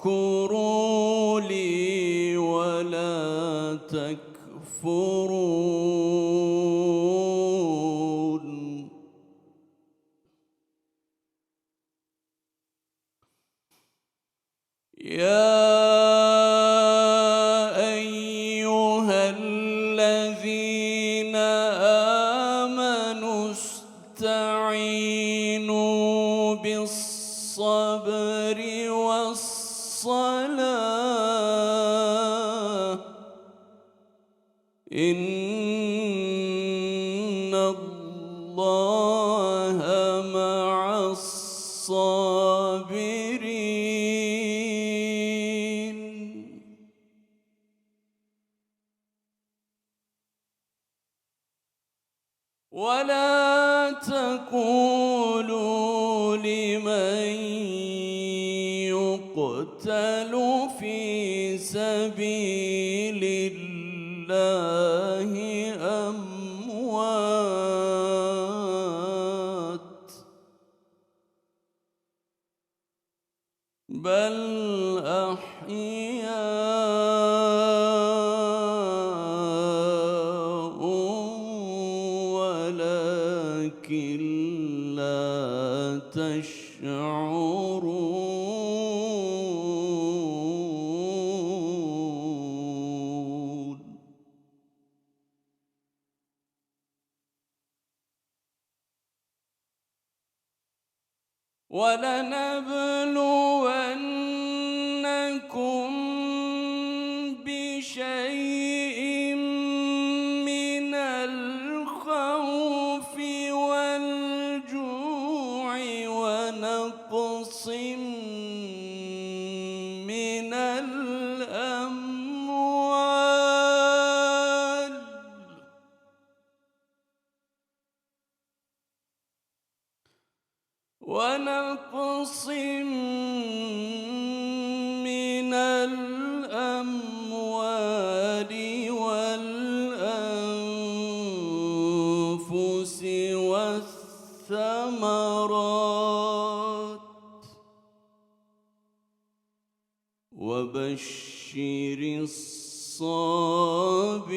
واشكروا لي ولا تكفرون. يا الصابرين. ولا تقولوا لمن يقتل في سبيل تشعرون. ولنا ونقص الصابرين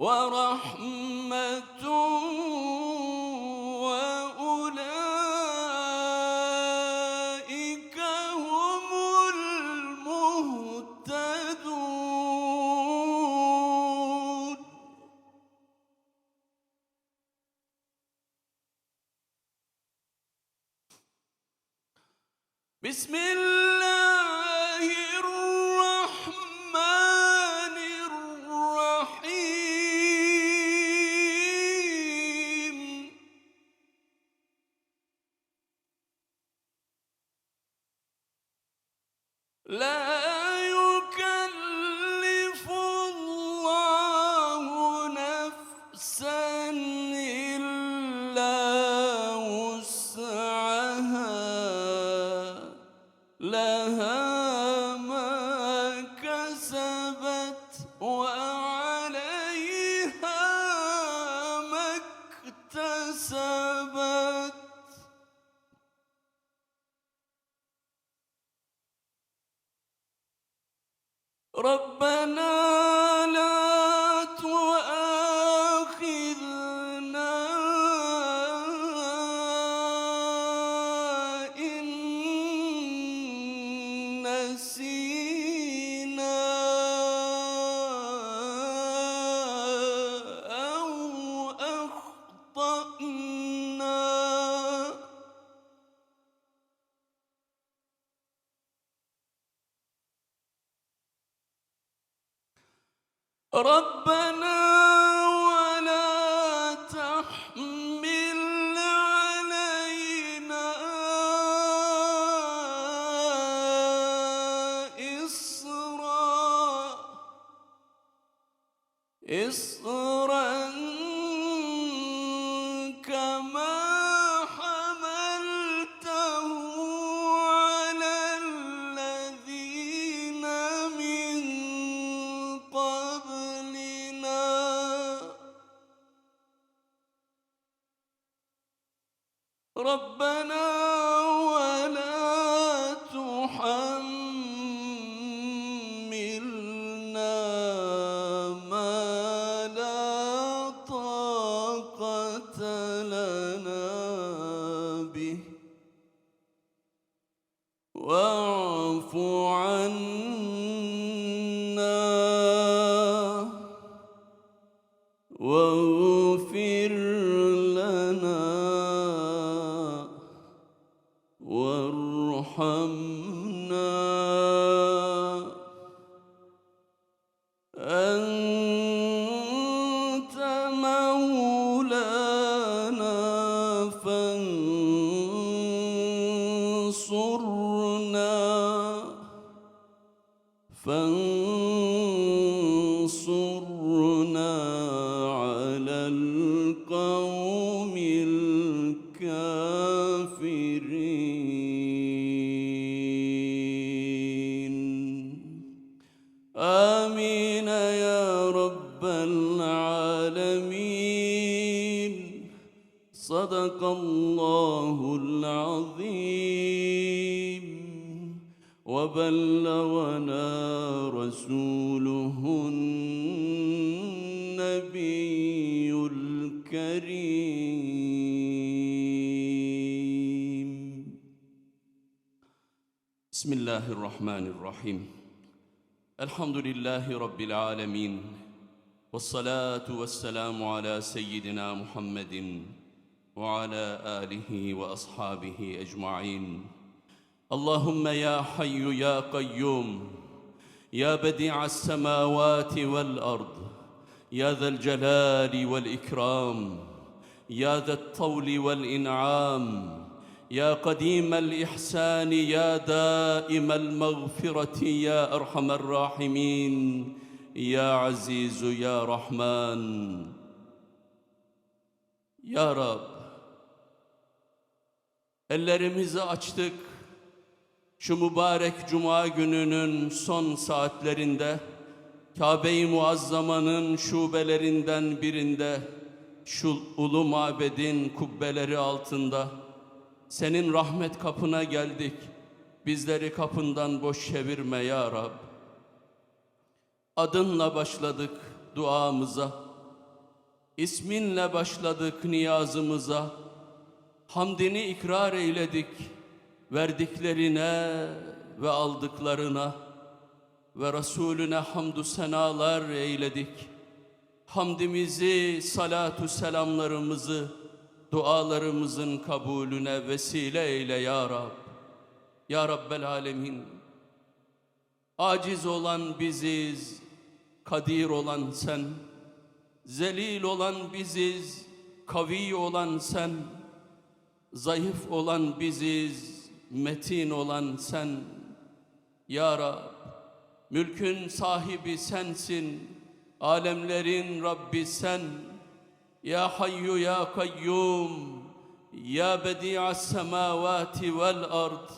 ورحمة وأولئك هم المهتدون. بسم الله ربنا ربنا وارحمنا آمين يا رب العالمين. صدق الله العظيم. وبلغنا رسوله النبي الكريم. بسم الله الرحمن الرحيم. الحمد لله رب العالمين والصلاة والسلام على سيدنا محمد وعلى آله وأصحابه أجمعين. اللهم يا حي يا قيوم يا بديع السماوات والأرض يا ذا الجلال والإكرام يا ذا الطول والإنعام يا قديم الإحسان يا دائم المغفرة يا أرحم الراحمين يا عزيز يا رحمن يا رب ellerimizi açtık şu mübarek cuma gününün son saatlerinde Kabe-i Muazzama'nın şubelerinden birinde şu ulu mabedin kubbeleri altında senin rahmet kapına geldik. Bizleri kapından boş çevirme ya Rab. Adınla başladık duamıza. İsminle başladık niyazımıza. Hamdini ikrar eyledik verdiklerine ve aldıklarına ve Resulüne hamdü senalar eyledik. Hamdimizi, salatu selamlarımızı, dualarımızın kabulüne vesile eyle ya Rab. Ya Rabbel Alemin. Aciz olan biziz, kadir olan sen. Zelil olan biziz, kavi olan sen. Zayıf olan biziz, metin olan sen. Ya Rab, mülkün sahibi sensin, alemlerin Rabbi sen. Ya Hayyu Ya Kayyum, Ya Bedi'as semavati vel ard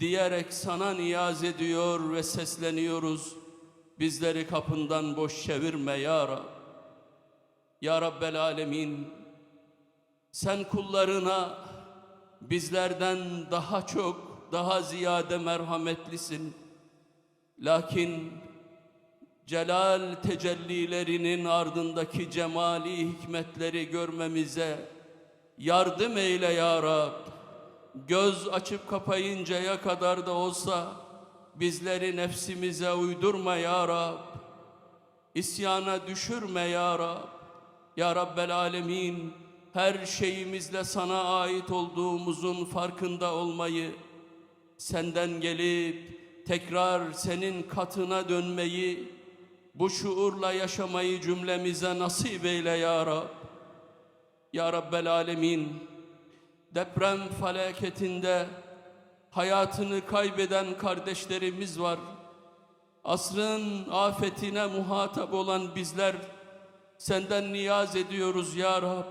diyerek sana niyaz ediyor ve sesleniyoruz. Bizleri kapından boş çevirme ya Rab. Ya Rabbel Alemin, sen kullarına bizlerden daha çok, daha ziyade merhametlisin. Lakin celal tecellilerinin ardındaki cemali hikmetleri görmemize yardım eyle ya Rab. Göz açıp kapayıncaya kadar da olsa bizleri nefsimize uydurma ya Rab. İsyana düşürme ya Rab. Ya Rabbel Alemin her şeyimizle sana ait olduğumuzun farkında olmayı, senden gelip tekrar senin katına dönmeyi, bu şuurla yaşamayı cümlemize nasip eyle ya Rab. Ya Rabbel Alemin deprem felaketinde hayatını kaybeden kardeşlerimiz var. Asrın afetine muhatap olan bizler senden niyaz ediyoruz ya Rab.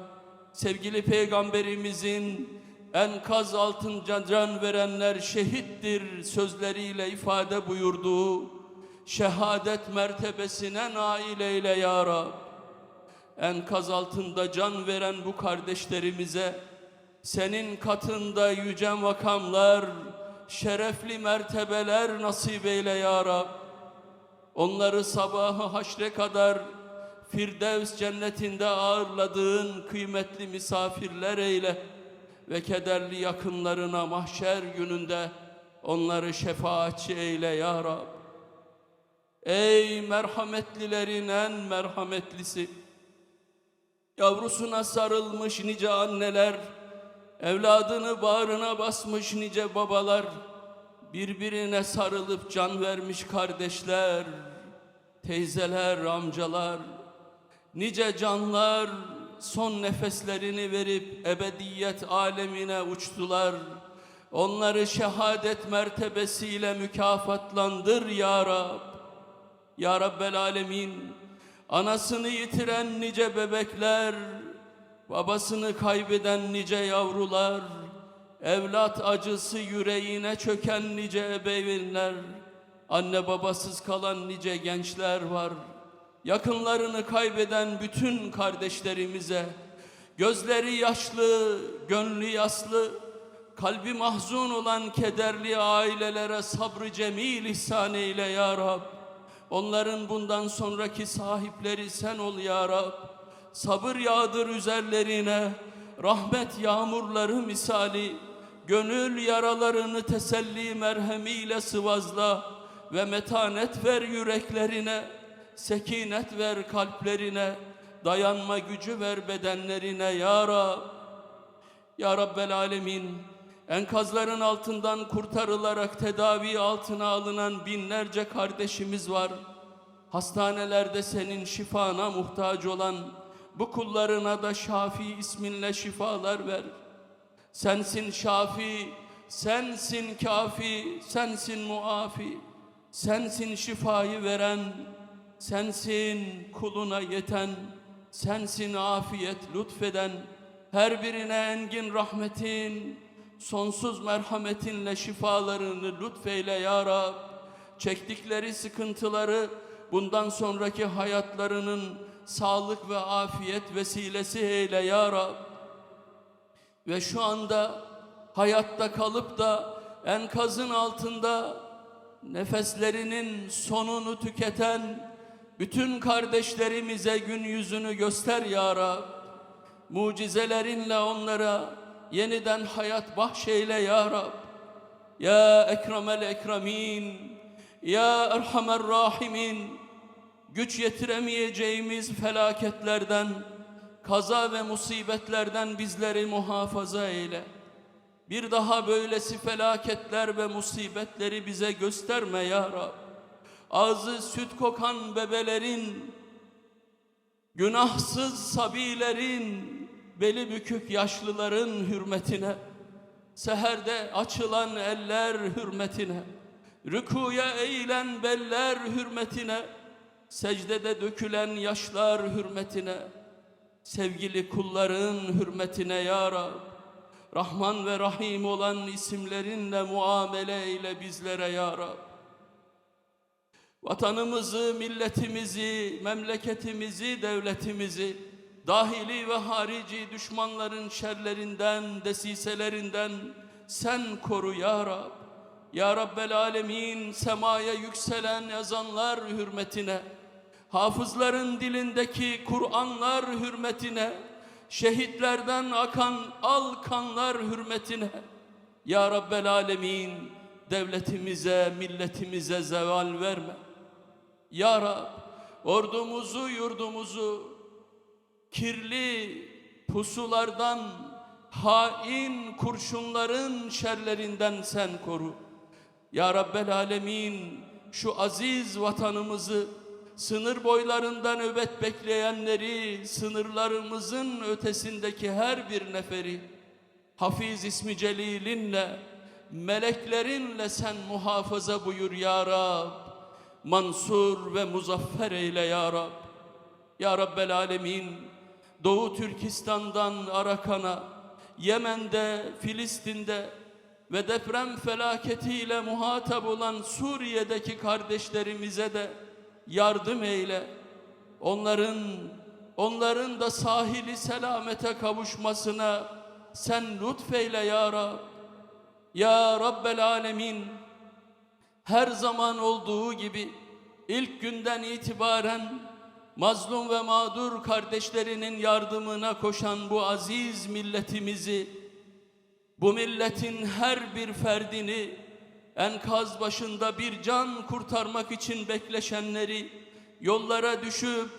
Sevgili peygamberimizin enkaz altınca can verenler şehittir sözleriyle ifade buyurduğu şehadet mertebesine nail eyle ya Rab. Enkaz altında can veren bu kardeşlerimize senin katında yüce makamlar, şerefli mertebeler nasip eyle ya Rab. Onları sabahı haşre kadar Firdevs cennetinde ağırladığın kıymetli misafirler eyle ve kederli yakınlarına mahşer gününde onları şefaatçi eyle ya Rab. Ey merhametlilerin en merhametlisi, yavrusuna sarılmış nice anneler, evladını bağrına basmış nice babalar, birbirine sarılıp can vermiş kardeşler, teyzeler, amcalar, nice canlar son nefeslerini verip ebediyet alemine uçtular. Onları şehadet mertebesiyle mükafatlandır ya Rab. Ya Rabbel Alemin, anasını yitiren nice bebekler, babasını kaybeden nice yavrular, evlat acısı yüreğine çöken nice ebeveynler, anne babasız kalan nice gençler var. Yakınlarını kaybeden bütün kardeşlerimize, gözleri yaşlı, gönlü yaslı, kalbi mahzun olan kederli ailelere sabrı cemil ihsan eyle ya Rab. Onların bundan sonraki sahipleri sen ol ya Rab. Sabır yağdır üzerlerine, rahmet yağmurları misali, gönül yaralarını teselli merhemiyle sıvazla ve metanet ver yüreklerine, sekinet ver kalplerine, dayanma gücü ver bedenlerine ya Rab. Ya Rabbel Alemin, enkazların altından kurtarılarak tedavi altına alınan binlerce kardeşimiz var. Hastanelerde senin şifana muhtaç olan bu kullarına da Şafi isminle şifalar ver. Sensin Şafi, sensin kafi, sensin muafi, sensin şifayı veren, sensin kuluna yeten, sensin afiyet lütfeden, her birine engin rahmetin, sonsuz merhametinle şifalarını lütfeyle ya Rab. Çektikleri sıkıntıları bundan sonraki hayatlarının sağlık ve afiyet vesilesi eyle ya Rab. Ve şu anda hayatta kalıp da enkazın altında nefeslerinin sonunu tüketen bütün kardeşlerimize gün yüzünü göster ya Rab. Mucizelerinle onlara yeniden hayat bahşeyle ya Rab. Ya Ekremel Ekremin, Ya Erhamer Rahimin, güç yetiremeyeceğimiz felaketlerden, kaza ve musibetlerden bizleri muhafaza eyle. Bir daha böylesi felaketler ve musibetleri bize gösterme ya Rab. Ağzı süt kokan bebelerin, günahsız sabilerin, beli bükük yaşlıların hürmetine, seherde açılan eller hürmetine, rükuya eğilen beller hürmetine, secdede dökülen yaşlar hürmetine, sevgili kulların hürmetine ya Rab, Rahman ve Rahim olan isimlerinle muamele eyle bizlere ya Rab. Vatanımızı, milletimizi, memleketimizi, devletimizi, dahili ve harici düşmanların şerlerinden, desiselerinden sen koru ya Rab. Ya Rabbel Alemin semaya yükselen ezanlar hürmetine, hafızların dilindeki Kur'anlar hürmetine, şehitlerden akan al kanlar hürmetine, Ya Rabbel Alemin, devletimize, milletimize zeval verme. Ya Rab, ordumuzu, yurdumuzu kirli pusulardan, hain kurşunların şerlerinden sen koru. Ya Rabbel Alemin, şu aziz vatanımızı, sınır boylarında nöbet bekleyenleri, sınırlarımızın ötesindeki her bir neferi, Hafiz ismi celilinle, meleklerinle sen muhafaza buyur ya Rab. Mansur ve muzaffer eyle ya Rab. Ya Rabbel Alemin, Doğu Türkistan'dan Arakan'a, Yemen'de, Filistin'de ve deprem felaketiyle muhatap olan Suriye'deki kardeşlerimize de yardım eyle. Onların onların da sahili selamete kavuşmasına sen lütfeyle ya Rab. Ya Rabbel Alemin her zaman olduğu gibi ilk günden itibaren mazlum ve mağdur kardeşlerinin yardımına koşan bu aziz milletimizi, bu milletin her bir ferdini enkaz başında bir can kurtarmak için bekleşenleri, yollara düşüp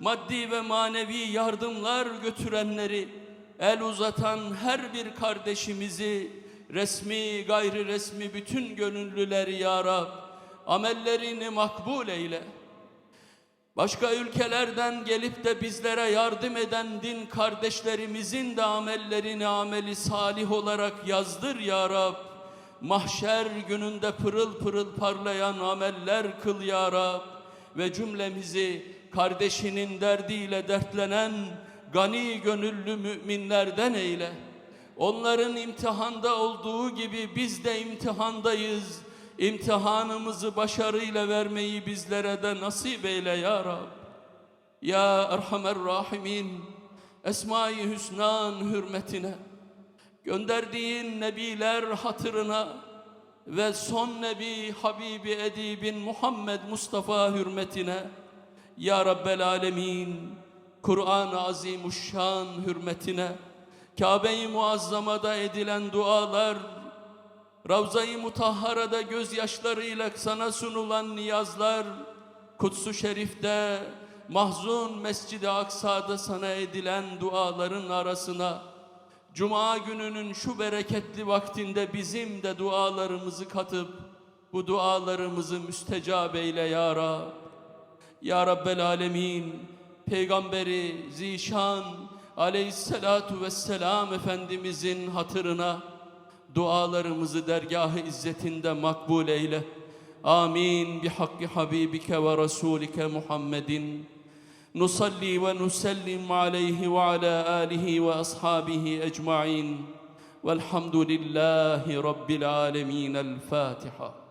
maddi ve manevi yardımlar götürenleri, el uzatan her bir kardeşimizi, resmi gayri resmi bütün gönüllüleri ya Rab, amellerini makbul eyle. Başka ülkelerden gelip de bizlere yardım eden din kardeşlerimizin de amellerini ameli salih olarak yazdır ya Rab. Mahşer gününde pırıl pırıl parlayan ameller kıl ya Rab. Ve cümlemizi kardeşinin derdiyle dertlenen gani gönüllü müminlerden eyle. Onların imtihanda olduğu gibi biz de imtihandayız. İmtihanımızı başarıyla vermeyi bizlere de nasip eyle ya Rab. Ya Erhamer Rahimin, Esma-i Hüsnan hürmetine, gönderdiğin nebiler hatırına ve son nebi Habibi Edibin Muhammed Mustafa hürmetine, Ya Rabbel Alemin, Kur'an-ı Azimuşşan hürmetine, Kabe-i Muazzama'da edilen dualar, Ravza-i Mutahhara'da gözyaşlarıyla sana sunulan niyazlar, Kutsu Şerif'te, mahzun Mescid-i Aksa'da sana edilen duaların arasına, Cuma gününün şu bereketli vaktinde bizim de dualarımızı katıp, bu dualarımızı müstecab eyle ya Rab. Ya Rabbel Alemin, Peygamberi Zişan aleyhissalatu vesselam Efendimizin hatırına, dualarımızı dergahı izzetinde makbul eyle. Amin. Bihakki Habibike ve Resulike Muhammedin. Nusalli ve nusellim aleyhi ve ala alihi ve ashabihi ecma'in. Velhamdülillahi Rabbil alemin. El Fatiha.